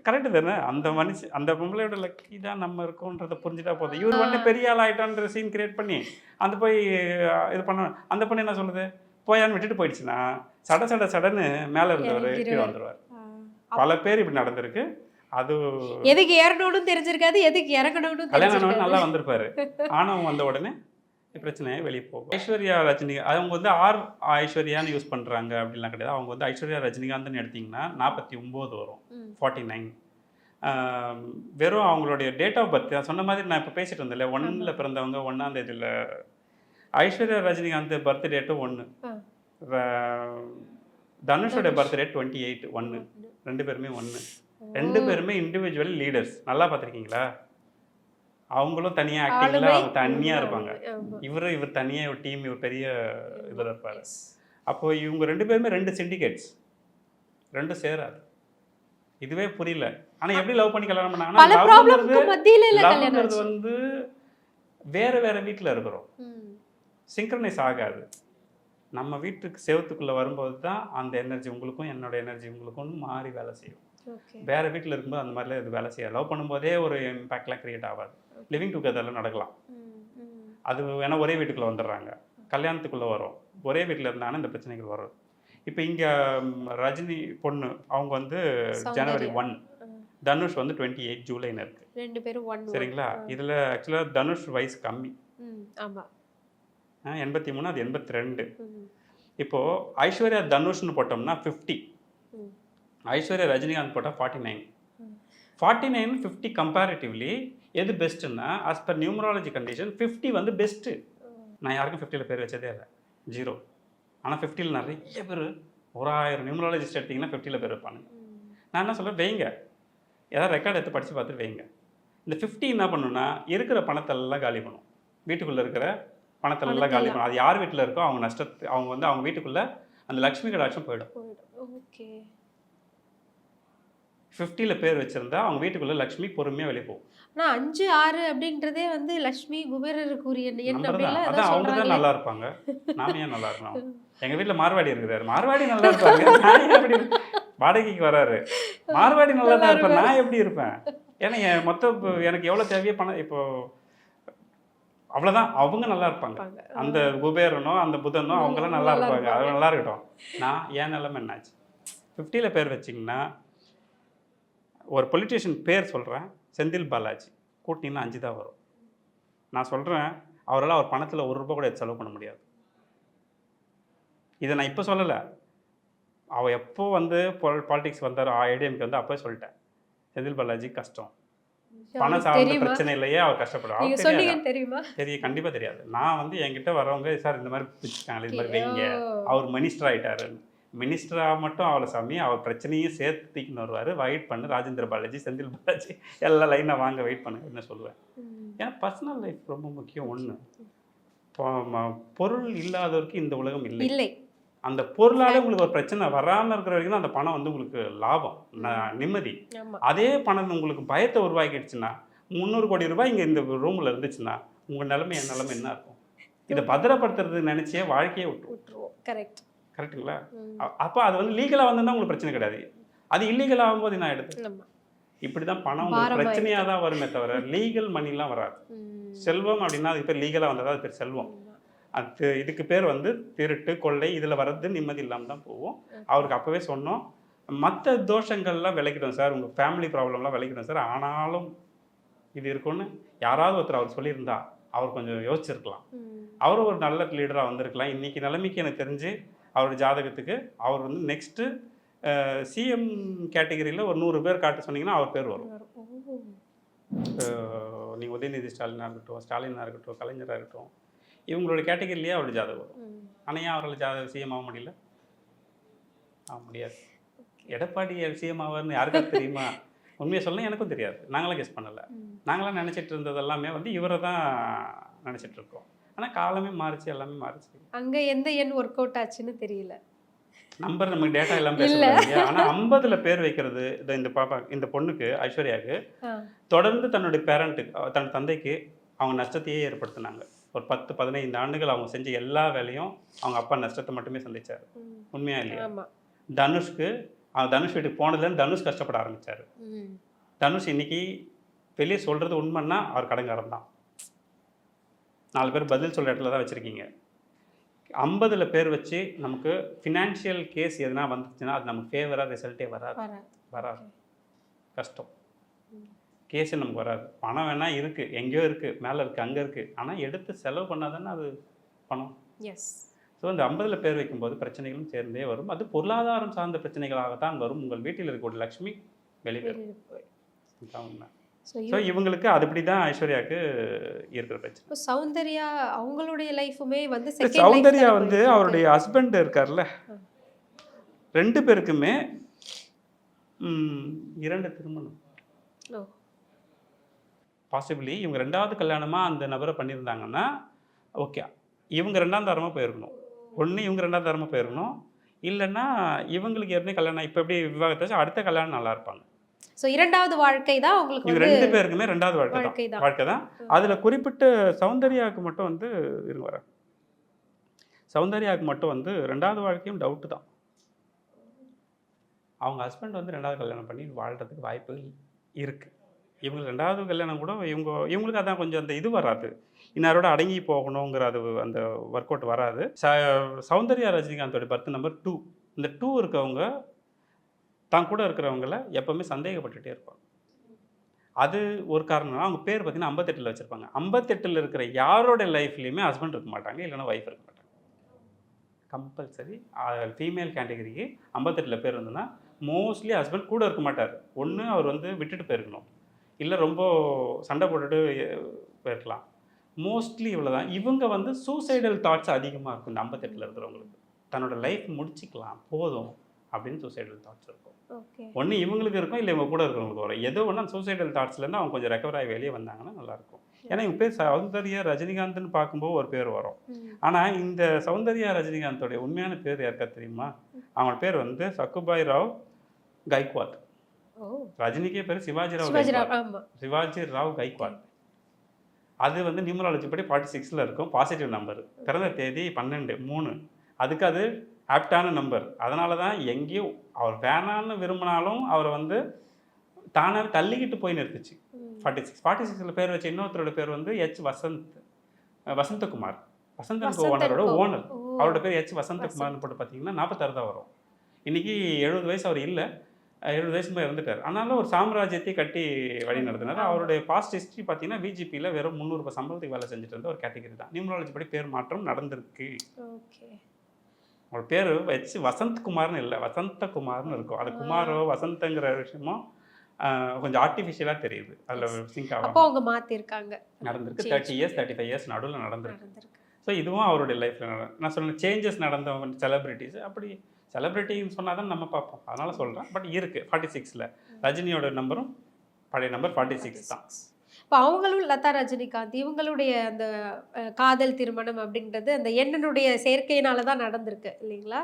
கரெக்டு தானே? அந்த மனுஷ அந்த பொம்பளையோட லக்கி தான் நம்ம இருக்கோன்றதை புரிஞ்சுட்டா போதும். இவர் வந்து பெரிய ஆள் ஆயிட்டான்ற சீன் கிரியேட் பண்ணி அந்த போய் இது பண்ண அந்த பொண்ணு என்ன சொல்லுது? போயான்னு விட்டுட்டு போயிடுச்சுன்னா சட சட சடன்னு மேலே இருந்தவர் கீழே. வந்துடுவார் பல பேர் இப்படி நடந்திருக்கு. அது எதுக்கு ஏறணும்னு தெரிஞ்சிருக்காது எதுக்கு இறங்கணும்னு கல்யாணம் நல்லா வந்திருப்பாரு. ஆனவன் வந்த உடனே பிரச்சனையே வெளியே போகும். ஐஸ்வர்யா ரஜினி அவங்க வந்து ஆர் ஐஸ்வர்யான்னு யூஸ் பண்ணுறாங்க அப்படிலாம் கிடையாது. அவங்க வந்து ஐஸ்வர்யா ரஜினிகாந்த்னு எடுத்தீங்கன்னா நாற்பத்தி ஒம்பது வரும். ஃபார்ட்டி நைன் வெறும் அவங்களுடைய டேட் ஆஃப் பர்த் நான் சொன்ன மாதிரி நான் இப்போ பேசிட்டு இருந்தேன்ல ஒன்றில் பிறந்தவங்க ஒன்றாம் தேதியில். ஐஸ்வர்யா ரஜினிகாந்த் பர்த் டேட்டு ஒன்று ஆ. தனுஷோட பர்த் டேட் டுவெண்ட்டி எயிட் ஒன்று ரெண்டு பேருமே ஒன்று ரெண்டு பேருமே இண்டிவிஜுவல் லீடர்ஸ் நல்லா பார்த்துருக்கீங்களா? அவங்களும் தனியாக ஆக்டிங்கில். அவங்க தனியாக இருப்பாங்க. இவர் இவர் தனியாக ஒரு டீம் இவர் பெரிய இதில் இருப்பார். அப்போ இவங்க ரெண்டு பேருமே ரெண்டு சிண்டிகேட்ஸ் ரெண்டும் சேராது. இதுவே புரியல. ஆனா எப்படி லவ் பண்ணி கல்யாணம் பண்ணாங்கன்னா. வந்து வேற வேற வீட்டில் இருக்கிறோம். சிங்க்ரனைஸ் ஆகாது. நம்ம வீட்டுக்கு செவத்துக்குள்ள வரும்போது தான் அந்த எனர்ஜி உங்களுக்கும் என்னோட எனர்ஜி உங்களுக்கும் மாறி வேலை செய்யும். வேற வீட்டில் இருக்கும்போது அந்த மாதிரிலாம் இது வேலை செய்யாது. லவ் பண்ணும்போதே ஒரு இம்பாக்ட்லாம் கிரியேட் ஆகாது. லிவிங் டுகெதரில் நடக்கலாம். ம், ம். அது வேணா ஒரே வீட்டுக்குள்ளே வந்துடுறாங்க. கல்யாணத்துக்குள்ளே வரும். ஒரே வீட்டில் இருந்தாங்கன்னா இந்த பிரச்சனைகள் வரும் இப்போ இங்கே ரஜினி பொண்ணு அவங்க வந்து ஜனவரி. ஒன். தனுஷ் வந்து டுவெண்ட்டி எயிட் ஜூலைன்னு இருக்கு. ரெண்டு பேரும் ஒன் சரிங்களா? இதில் ஆக்சுவலாக தனுஷ் வயசு கம்மி. ம் ஆமா. எண்பத்தி மூணு அது எண்பத்தி ரெண்டு. இப்போது ஐஸ்வர்யா தனுஷ்னு போட்டோம்னா ஃபிஃப்டி. ஐஸ்வர்யா ரஜினிகாந்த் போட்டால் forty nine. Forty nine fifty comparatively எது பெஸ்ட்டுன்னா as per numerology condition fifty வந்து பெஸ்ட்டு நான் யாருக்கும் ஃபிஃப்டியில் பேர் வச்சதே இல்லை. ஜீரோ ஆனால் ஃபிஃப்டியில் நிறைய பேர் ஒரு ஆயிரம் நியூமராலஜிஸ்ட் எடுத்திங்கன்னா ஃபிஃப்டியில் பேர் வைப்பானுங்க. நான் என்ன சொல்கிறேன் வைங்க. ஏதாவது ரெக்கார்ட் எடுத்து படித்து பார்த்துட்டு வைங்க. இந்த ஃபிஃப்டி என்ன பண்ணுன்னா இருக்கிற பணத்தெல்லாம் காலி பண்ணும். வீட்டுக்குள்ளே இருக்கிற பணத்தெல்லாம் காலி பண்ணும். அது யார் வீட்டில் இருக்கோ அவங்க நஷ்டத்து அவங்க வந்து அவங்க வீட்டுக்குள்ளே அந்த லக்ஷ்மி கடாட்சம் போயிடும். போயிடும். ஓகே. ஃபிஃப்டியில் பேர் வச்சுருந்தா அவங்க வீட்டுக்குள்ளே லக்ஷ்மி பொறுமையாக வெளியே போகும். ஆனா அஞ்சு ஆறு அப்படின்றதே வந்து லட்சுமி குபேரருக்குரிய எண் நம்பர் தான் அப்படிலாம் அதான் அவங்க தான் நல்லா இருப்பாங்க. நாம ஏன் நல்லா இருக்கணும்? எங்க வீட்ல மார்வாடி இருக்கிறாரு. மார்வாடி நல்லா இருப்பாங்க நான் ஏன் எப்படி? வாடகைக்கு வராரு? மார்வாடி நல்லா தான் இருப்பேன் நான் எப்படி இருப்பேன்? ஏன்னா என் மொத்த இப்ப எனக்கு எவ்வளவு தேவையோ பணம் இப்போ அவ்வளவுதான். அவங்க நல்லா இருப்பாங்க. அந்த குபேரனோ அந்த புதனோ அவங்களாம் நல்லா இருப்பாங்க. அது. நல்லா இருக்கட்டும். நான் என் நிலைமை என்னாச்சு? ஃபிஃப்டியில் பேர் வச்சிங்கன்னா ஒரு பொலிட்டீஷியன் பேர் சொல்கிறேன் செந்தில் பாலாஜி. கூட்டிங்கன்னா அஞ்சு தான் வரும். நான் சொல்கிறேன் அவரால் அவர் பணத்தில் ஒரு ரூபா கூட செலவு பண்ண முடியாது. இதை நான் இப்போ சொல்லலை. அவள் எப்போ வந்து பாலிடிக்ஸ் வந்தார் ஏடிஎம்க்கு வந்து அப்போயே சொல்லிட்டேன். செந்தில் பாலாஜி கஷ்டம். பணம் சார்ந்த பிரச்சனை இல்லையே அவர் கஷ்டப்படுறா நீங்க அவர் தெரியாது? சொன்னீங்கன்னு தெரியுமா? தெரியும் கண்டிப்பாக தெரியாது. நான் வந்து என்கிட்ட வரவங்க சார் இந்த மாதிரி பிடிச்சிட்டாங்க இது மாதிரி வைங்க. அவர் மினிஸ்டர் ஆயிட்டாரு மினிஸ்டராக மட்டும் அவளை சாமி அவர் பிரச்சனையும் சேர்த்து தூக்கின்னு வருவார். வெயிட் பண்ணு ராஜேந்திர பாலாஜி செந்தில் பாலாஜி எல்லாம் லைனாக வாங்க வெயிட் பண்ணு என்ன சொல்லுவேன். ஏன்னா பர்சனல் லைஃப் ரொம்ப முக்கியம் ஒன்று பொருள் இல்லாதவருக்கு இந்த உலகம் இல்லை. இல்லை. அந்த பொருளால உங்களுக்கு ஒரு பிரச்சனை வராமல் இருக்கிற வரைக்கும் அந்த பணம் வந்து உங்களுக்கு லாபம் நிம்மதி. அதே பணம் உங்களுக்கு பயத்தை உருவாக்கிடுச்சுன்னா முந்நூறு கோடி ரூபாய் இங்கே இந்த ரூமில் இருந்துச்சுன்னா உங்கள் நிலைமை என் நிலைமை என்ன இருக்கும்? இதை பத்திரப்படுத்துறது நினச்சே வாழ்க்கையே விட்டுரும். விட்டுருவோம். கரெக்ட் கரெக்ட்டுங்களா? அப்போ அது வந்து லீகலாக வந்திருந்தா உங்களுக்கு பிரச்சனை கிடையாது. அது இல்லீகல் ஆகும்போது என்ன ஆகிடுது ஆமா. இப்படி தான் பணம் உங்களுக்கு பிரச்சனையாக தான் வருமே தவிர லீகல் மணிலாம் வராது. செல்வம் அப்படின்னா அதுக்கு பேர் லீகலாக வந்ததா? அது பேர் செல்வம். அது இதுக்கு பேர் வந்து திருட்டு கொள்ளை இதில் வர்றது நிம்மதி இல்லாமல் தான் போகும். அவருக்கு அப்போவே சொன்னோம். மற்ற தோஷங்கள்லாம் விளக்கிடும் சார். உங்கள் ஃபேமிலி ப்ராப்ளம்லாம் விளக்கிடும் சார். ஆனாலும் இது இருக்கும்னு யாராவது ஒருத்தர் அவர் சொல்லியிருந்தா அவர் கொஞ்சம் யோசிச்சிருக்கலாம். அவரும் ஒரு நல்ல லீடராக வந்திருக்கலாம். இன்னைக்கு நிலைமைக்கு எனக்கு தெரிஞ்சு அவர் ஜாதகத்துக்கு அவர் வந்து நெக்ஸ்ட்டு சிஎம் கேட்டகரியில் ஒரு நூறு பேர் காட்ட சொன்னீங்கன்னா அவர் பேர் வரும். நீங்கள் உதயநிதி ஸ்டாலினாக இருக்கட்டும் ஸ்டாலினாக இருக்கட்டும் கலைஞராக இருக்கட்டும் இவங்களோட கேட்டகரியிலேயே அவரோட ஜாதகம் வரும். ஆனால் ஏன் அவரால் ஜாதகம் சிஎம் ஆக முடியல? ஆக முடியாது. எடப்பாடி சிஎம் ஆவார்னு யாருக்கும் தெரியுமா? உண்மையை சொல்ல எனக்கும் தெரியாது. நாங்களாம் கெஸ் பண்ணலை. நாங்களாம் நினச்சிட்டு இருந்தது எல்லாமே வந்து இவரை தான் நினச்சிட்டு இருக்கோம். ஆனால் காலமே மாறிச்சு எல்லாமே மாறிச்சு. அங்க எந்த எண் ஒர்க் அவுட் ஆச்சுன்னு தெரியல. நம்பர் நமக்கு டேட்டா எல்லாம். பேசலாம் ஆனால் ஐம்பதுல பேர் வைக்கிறது இந்த பாப்பா இந்த பொண்ணுக்கு ஐஸ்வர்யாவுக்கு. தொடர்ந்து தன்னுடைய பேரண்ட்டுக்கு தன் தந்தைக்கு அவங்க நஷ்டத்தையே ஏற்படுத்தினாங்க. ஒரு பத்து பதினைந்து ஆண்டுகள் அவங்க செஞ்ச எல்லா வேலையும் அவங்க அப்பா நஷ்டத்தை மட்டுமே சந்திச்சார். உண்மையா இல்லையா? தனுஷ்க்கு தனுஷ் வீட்டுக்கு போனதுலேருந்து தனுஷ் கஷ்டப்பட ஆரம்பிச்சார். தனுஷ் இன்னைக்கு வெளியே சொல்கிறது உண்மைன்னா அவர் கடங்காரன் தான். நாலு பேர் பதில் சொல்கிற இடத்துல தான் வச்சுருக்கீங்க. ஐம்பதில் பேர் வச்சு நமக்கு ஃபினான்ஷியல் கேஸ் எதுனா வந்துச்சுன்னா அது நமக்கு ஃபேவராக ரிசல்ட்டே வராது. வராது. கஷ்டம். கேஸு நமக்கு வராது. பணம் வேணால் இருக்குது எங்கேயோ இருக்குது மேலே இருக்குது அங்கே இருக்குது ஆனால் எடுத்து செலவு பண்ணாதானே அது பணம். எஸ் ஸோ இந்த ஐம்பதில் பேர் வைக்கும்போது பிரச்சனைகளும் சேர்ந்தே வரும். அது பொருளாதாரம் சார்ந்த பிரச்சனைகளாகத்தான் வரும். உங்கள் வீட்டில் இருக்கக்கூடிய லக்ஷ்மி வெளியே வரும் ஸோ இவங்களுக்கு அதுபடி தான் ஐஸ்வர்யாவுக்கு இருக்கிற பிரச்சனை. சௌந்தர்யா அவங்களுடைய லைஃபுமே வந்து சௌந்தர்யா வந்து. அவருடைய ஹஸ்பண்ட் இருக்கார்ல. ரெண்டு பேருக்குமே இரண்டு திருமணம். பாசிபிளி இவங்க ரெண்டாவது கல்யாணமாக அந்த நபரை பண்ணியிருந்தாங்கன்னா ஓகே இவங்க ரெண்டாம் தரமாக போயிருக்கணும். ஒன்று இவங்க ரெண்டாம் தரமாக போயிருக்கணும். இல்லைன்னா இவங்களுக்கு ஏற்கனவே கல்யாணம் இப்போ எப்படி விவாகத்தாச்சு அடுத்த கல்யாணம் நல்லா இருப்பாங்க. ஸோ இரண்டாவது வாழ்க்கை தான் உங்களுக்கு ரெண்டு பேருக்குமே ரெண்டாவது வாழ்க்கை தான். வாழ்க்கை தான். அதில் குறிப்பிட்ட சௌந்தர்யாவுக்கு மட்டும் வந்து இருங்க வரேன். சௌந்தர்யாவுக்கு மட்டும் வந்து ரெண்டாவது வாழ்க்கையும் டவுட்டு தான். அவங்க ஹஸ்பண்ட் வந்து ரெண்டாவது கல்யாணம் பண்ணி வாழ்கிறதுக்கு வாய்ப்புகள் இருக்குது இவங்களுக்கு ரெண்டாவது கல்யாணம் கூட இவங்க இவங்களுக்கு அதான் கொஞ்சம் அந்த இது வராது. இன்னாரோட அடங்கி போகணுங்கிற அது அந்த ஒர்க் அவுட் வராது. ச சௌந்தர்யா ரஜினிகாந்தோட பர்த் நம்பர் டூ இந்த டூ இருக்கவங்க தான் கூட இருக்கிறவங்கள எப்போவுமே சந்தேகப்பட்டுகிட்டே இருப்பாங்க. அது ஒரு காரணம்னா அவங்க பேர் பார்த்தீங்கன்னா ஐம்பத்தெட்டில் வச்சுருப்பாங்க. ஐம்பத்தெட்டில் இருக்கிற யாரோட லைஃப்லேயுமே ஹஸ்பண்ட் இருக்க மாட்டாங்க இல்லைன்னா ஒய்ஃப் இருக்க மாட்டாங்க. கம்பல்சரி ஃபீமேல் கேட்டகரிக்கு ஐம்பத்தெட்டில் பேர் இருந்ததுன்னா மோஸ்ட்லி ஹஸ்பண்ட் கூட இருக்க மாட்டார். ஒன்று அவர் வந்து விட்டுட்டு போயிருக்கணும். இல்லை ரொம்ப சண்டை போட்டுட்டு போயிருக்கலாம். மோஸ்ட்லி இவ்வளோ தான் இவங்க வந்து சூசைடல் தாட்ஸ் அதிகமாக இருக்கும் இந்த ஐம்பத்தெட்டில் இருக்கிறவங்களுக்கு. தன்னோட லைஃப் முடிச்சிக்கலாம். போதும். அப்படின்னு சூசைடல் தாட்ஸ் இருக்கும். ஒன்று இவங்களுக்கு இருக்கும் இல்லை இவங்க கூட இருக்கிறவங்களுக்கு வரும். எதோ ஒன்று சூசைடல் தாட்ஸ்லேருந்து அவங்க கொஞ்சம் ரெக்கவர் ஆகி வெளியே வந்தாங்கன்னா நல்லாயிருக்கும் ஏன்னா இவங்க பேர் சௌந்தர்யா ரஜினிகாந்த்னு பார்க்கும்போது ஒரு பேர் வரும். ஆனால் இந்த சௌந்தர்யா ரஜினிகாந்தோடைய உண்மையான பேர் யாருக்கா தெரியுமா? அவங்க பேர் வந்து சக்குபாய் ராவ் கைக்வாத். ரஜினிக்கே பேர் சிவாஜி ராவ் சிவாஜி கைக்வாத். ராவ் கைக்வாட் அது வந்து நியூமராலஜி படி ஃபார்ட்டி சிக்ஸில் இருக்கும் பாசிட்டிவ் நம்பர் பிறந்த தேதி பன்னெண்டு மூணு. அதுக்கு அது ஆப்டான நம்பர். அதனால தான் எங்கேயும் அவர் வேணான்னு விரும்பினாலும் அவரை வந்து தானாக தள்ளிக்கிட்டு போய் நிறுத்துச்சு. ஃபார்ட்டி சிக்ஸ் ஃபார்ட்டி சிக்ஸில் பேர் வச்ச இன்னொருத்தரோட பேர் வந்து எச் வசந்த். வசந்தகுமார். வசந்தன் ஓனரோட. ஓனர். அவரோட பேர் எச் வசந்தகுமார்னு போட்டு பார்த்தீங்கன்னா நாற்பத்தாறு தான் வரும். இன்னைக்கு எழுபது வயசு அவர் இல்லை. எழுபது வயசு மேலே இருந்துட்டார் ஆனாலும் ஒரு சாம்ராஜ்யத்தை கட்டி வழி நடத்தினார். அவருடைய பாஸ்ட் ஹிஸ்ட்ரி பார்த்தீங்கன்னா விஜிபியில் வெறும் முந்நூறு ரூபாய் சம்பளத்துக்கு வேலை செஞ்சுட்டு இருந்த ஒரு கேட்டகரி தான். நியூமராலஜி படி பேர் மாற்றம் நடந்திருக்கு. ஓகே. அவர் பேர் வச்சு வசந்த் குமார்னு இல்லை வசந்த குமார்னு இருக்கும். அது குமாரோ வசந்தங்கிற விஷயமும் ஆஹ், கொஞ்சம் ஆர்டிஃபிஷியலாக தெரியுது. அதில் சிங்க் அப்போ ஆகும். அவங்க மாத்திருக்காங்க. நடந்திருக்கு. Thirty years thirty five years நடுவில் நடந்திருக்கு. ஸோ இதுவும் அவருடைய லைஃப்பில் நான் சொன்ன சேஞ்சஸ் நடந்த செலிபிரிட்டிஸ் அப்படி செலிபிரிட்டின்னு சொன்னால் தான் நம்ம பார்ப்போம். அதனால் சொல்கிறேன் பட் இருக்குது ஃபார்ட்டி சிக்ஸில் ரஜினியோட நம்பரும் பழைய நம்பர் ஃபார்ட்டி சிக்ஸ் தான் இப்போ அவங்களும் லதா ரஜினிகாந்த் இவங்களுடைய அந்த காதல் திருமணம் அப்படின்றது அந்த எண்ணனுடைய சேர்க்கையினால தான் நடந்திருக்கு இல்லைங்களா?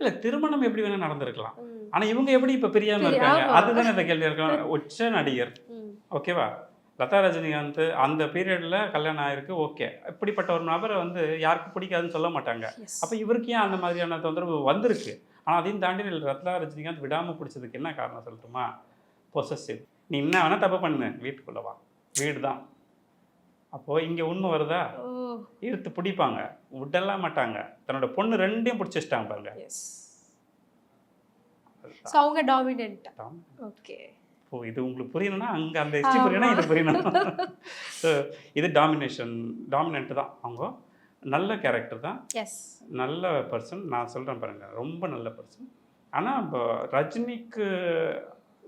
இல்லை திருமணம் எப்படி வேணால் நடந்திருக்கலாம். ம், ஆனால் இவங்க எப்படி இப்போ பிரியாமல் பிரி- இருக்காங்க. அதுதானே இந்த கேள்வி இருக்கும் உச்ச நடிகர். ஓகேவா? லதா ரஜினிகாந்த் அந்த பீரியடில் கல்யாணம் ஆயிருக்கு ஓகே. இப்படிப்பட்ட ஒரு நபரை வந்து யாருக்கும் பிடிக்காதுன்னு சொல்ல மாட்டாங்க. அப்போ இவருக்கு ஏன் அந்த மாதிரியான தொந்தரவு வந்திருக்கு? ஆனால் அதையும் தாண்டி லதா ரஜினிகாந்த் விடாமல் பிடிச்சதுக்கு என்ன காரணம் சொல்லட்டுமா? பொசசிவ் நீ என்ன வேணால் தப்பு பண்ணு வீட்டுக்குள்ளே வா. வீடு தான் அப்போது இங்கே உண்மை வருதா? இழுத்து பிடிப்பாங்க. விடலாம் மாட்டாங்க. தன்னோட பொண்ணு ரெண்டையும் பிடிச்சி வச்சிட்டாங்க பாருங்க ஸோ அவங்க டாமினன்ட். ஓகே ஓ இது உங்களுக்கு புரியணும்னா அங்கே அந்த ஹிஸ்ட்ரி புரியணும் இது புரியணும். ஸோ இது டாமினேஷன் டாமினன்ட் தான். அவங்க நல்ல கேரக்டர் தான். எஸ் நல்ல பர்சன் நான் சொல்கிறேன் பாருங்க. ரொம்ப நல்ல பர்சன் ஆனால் இப்போ ரஜினிக்கு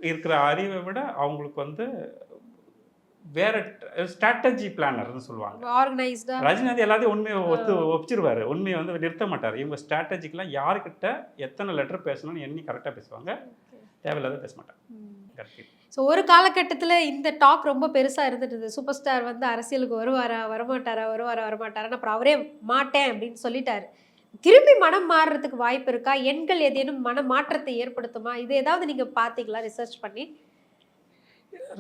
இருக்கிற அறிவை விட அவங்களுக்கு வந்து வேற ஸ்ட்ராட்டஜி பிளானர்னு சொல்லுவாங்க. ஆர்கனைஸ்டா ரஜினி வந்து எல்லாத்தையும் உண்மையை ஒத்து ஒப்பிச்சிருவாரு. உண்மையை வந்து நிறுத்த மாட்டார். இவங்க ஸ்ட்ராட்டஜிக்கெலாம் யாருக்கிட்ட எத்தனை லெட்டர் பேசணும்னு எண்ணி கரெக்டாக பேசுவாங்க. தேவையில்லாத பேச மாட்டாங்க ஸோ ஒரு காலகட்டத்தில் இந்த டாக் ரொம்ப பெருசாக இருந்துட்டு சூப்பர் ஸ்டார் வந்து அரசியலுக்கு வருவாரா வரமாட்டாரா வருவாரா வரமாட்டாரான்னு அப்புறம் அவரே மாட்டேன் அப்படின்னு சொல்லிட்டாரு. திரும்பி மனம் மாறுறதுக்கு வாய்ப்பு இருக்கா? எண்கள் ஏதேனும் மன மாற்றத்தை ஏற்படுத்துமா? இது ஏதாவது நீங்கள் பார்த்தீங்களா ரிசர்ச் பண்ணி?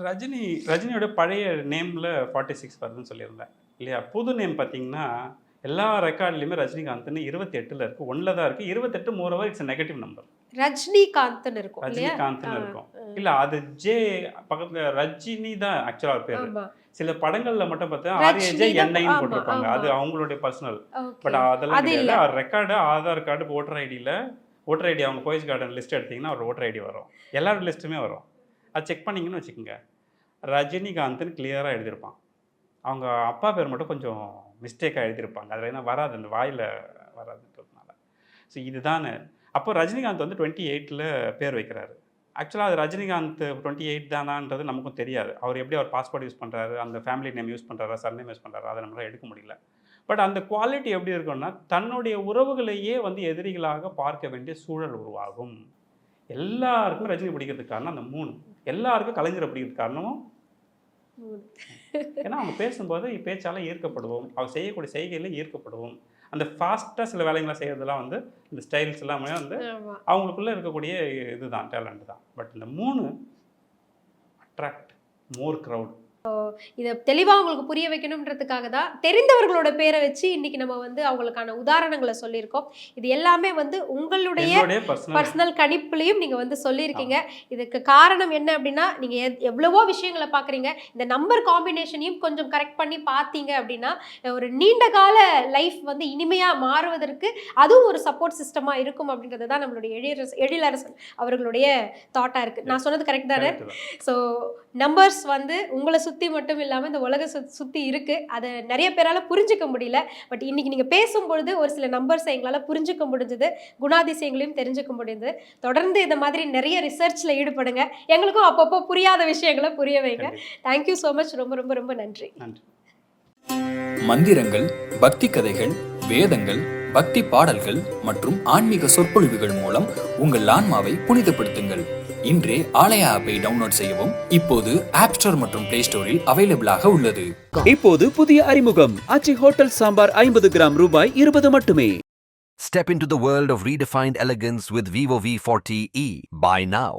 ரஜினி ரஜினியோட பழைய நேமில் ஃபார்ட்டி சிக்ஸ் வருதுன்னு சொல்லியிருந்தேன். இல்லையா? புது நேம் பார்த்தீங்கன்னா எல்லா ரெக்கார்ட்லையுமே ரஜினிகாந்த்னு இருபத்தி எட்டில் இருக்குது ஒன்றில் தான் இருக்குது இருபத்தெட்டு மூரவர் இட்ஸ் நெகட்டிவ் நம்பர் ரஜினிகாந்த்னு இருக்கும். ரஜினிகாந்த்னு இருக்கும். இல்லை அது ஜே பக்கத்தில் ரஜினி தான் ஆக்சுவலாக பேர். சில படங்களில் மட்டும் பார்த்தா ஆர்ஏஜே என்ஐன்னு போட்டிருப்பாங்க. அது அவங்களுடைய பர்சனல் பட் அதெல்லாம் அது கிடையாது. ரெக்கார்டு ஆதார் கார்டு ஓட்டர் ஐடியில் ஓட்டர் ஐடி அவங்க போயஸ் கார்டன் லிஸ்ட் எடுத்தீங்கன்னா ஒரு ஓட்டர் ஐடி வரும். எல்லாரோட லிஸ்ட்டுமே வரும். அது செக் பண்ணிங்கன்னு வச்சுக்கோங்க. ரஜினிகாந்த்னு கிளியராக எழுதியிருப்பான். அவங்க அப்பா பேர் மட்டும் கொஞ்சம் மிஸ்டேக்காக எழுதியிருப்பாங்க. அதில் என்ன வராது அந்த வாயில் வராதுன்றதுனால. ஸோ இதுதான். அப்போ ரஜினிகாந்த் வந்து டுவெண்ட்டி எயிட்டில் பேர் வைக்கிறாரு. ஆக்சுவலாக அது ரஜினிகாந்த் டுவெண்ட்டி எயிட் தானான்றது நமக்கும் தெரியாது. அவர் எப்படி அவர் பாஸ்போர்ட் யூஸ் பண்ணுறாரு அந்த ஃபேமிலி நேம் யூஸ் பண்ணுறாரா சர்நேம் யூஸ் பண்ணுறாரா அதை நம்மளால் எடுக்க முடியல. பட் அந்த குவாலிட்டி எப்படி இருக்கும்னா தன்னுடைய உறவுகளையே வந்து எதிரிகளாக பார்க்க வேண்டிய சூழல் உருவாகும். எல்லாருக்குமே ரஜினி பிடிக்கிறதுக்கான அந்த மூணு. எல்லாருக்கும் கலைஞரை பிடிக்கிறதுக்கு காரணமும். ஏன்னா அவங்க பேசும்போது பேச்சால ஈர்க்கப்படுவோம். அவங்க செய்யக்கூடிய செய்கையில் ஈர்க்கப்படுவோம். அந்த ஃபாஸ்ட்டாக சில வேலைகளை செய்யறதெல்லாம் வந்து இந்த ஸ்டைல்ஸ் எல்லாமே வந்து அவங்களுக்குள்ள இருக்கக்கூடிய இதுதான் டேலண்ட் தான். பட் இந்த மூணு அட்ராக்ட் மோர் க்ரௌட் இதை தெளிவாக உங்களுக்கு புரிய வைக்கணுன்றதுக்காக தான் தெரிந்தவர்களோட பேரை வச்சு இன்னைக்கு நம்ம வந்து அவங்களுக்கான உதாரணங்களை சொல்லியிருக்கோம். இது எல்லாமே வந்து உங்களுடைய பர்சனல் கணிப்புலையும் நீங்க வந்து சொல்லியிருக்கீங்க. இதுக்கு காரணம் என்ன அப்படின்னா நீங்க எத்- எவ்வளவோ விஷயங்களை பாக்குறீங்க. இந்த நம்பர் காம்பினேஷனையும் கொஞ்சம் கரெக்ட் பண்ணி பார்த்தீங்க அப்படின்னா ஒரு நீண்ட கால லைஃப் வந்து இனிமையா மாறுவதற்கு அதுவும் ஒரு சப்போர்ட் சிஸ்டமா இருக்கும் அப்படின்றது தான் நம்மளுடைய எழிலரசு எழிலரசன் அவர்களுடைய தாட்டா இருக்கு. நான் சொன்னது கரெக்ட் தானே? ஸோ நம்பர்ஸ் வந்து உங்களை சுற்றி மட்டும் இல்லாமல் இந்த உலக சு சுற்றி இருக்குது அதை நிறைய பேரால் புரிஞ்சுக்க முடியல. பட் இன்னைக்கு நீங்கள் பேசும்பொழுது ஒரு சில நம்பர்ஸை எங்களால் புரிஞ்சுக்க முடிஞ்சது. குணாதிசயங்களையும் தெரிஞ்சுக்க முடியுது தொடர்ந்து இந்த மாதிரி நிறைய ரிசர்ச்சில் ஈடுபடுங்க. எங்களுக்கும் அப்பப்போ புரியாத விஷயங்களை புரிய வைங்க. தேங்க்யூ ஸோ மச் ரொம்ப ரொம்ப ரொம்ப நன்றி. நன்றி. மந்திரங்கள் பக்தி கதைகள் வேதங்கள் பக்தி பாடல்கள் மற்றும் ஆன்மீக சொற்பொழிவுகள் மூலம் உங்கள் ஆன்மாவை புனிதப்படுத்துங்கள். இன்றே ஆலய ஆப்பை டவுன்லோட் செய்யவும் இப்போது ஆப் ஸ்டோர் மற்றும் பிளே ஸ்டோரில் அவைலபிளாக உள்ளது இப்போது புதிய அறிமுகம் ஆச்சி ஹோட்டல் சாம்பார் ஐம்பது கிராம் ரூபாய் இருபது மட்டுமே Step into the world of redefined elegance with Vivo V40e. Buy now.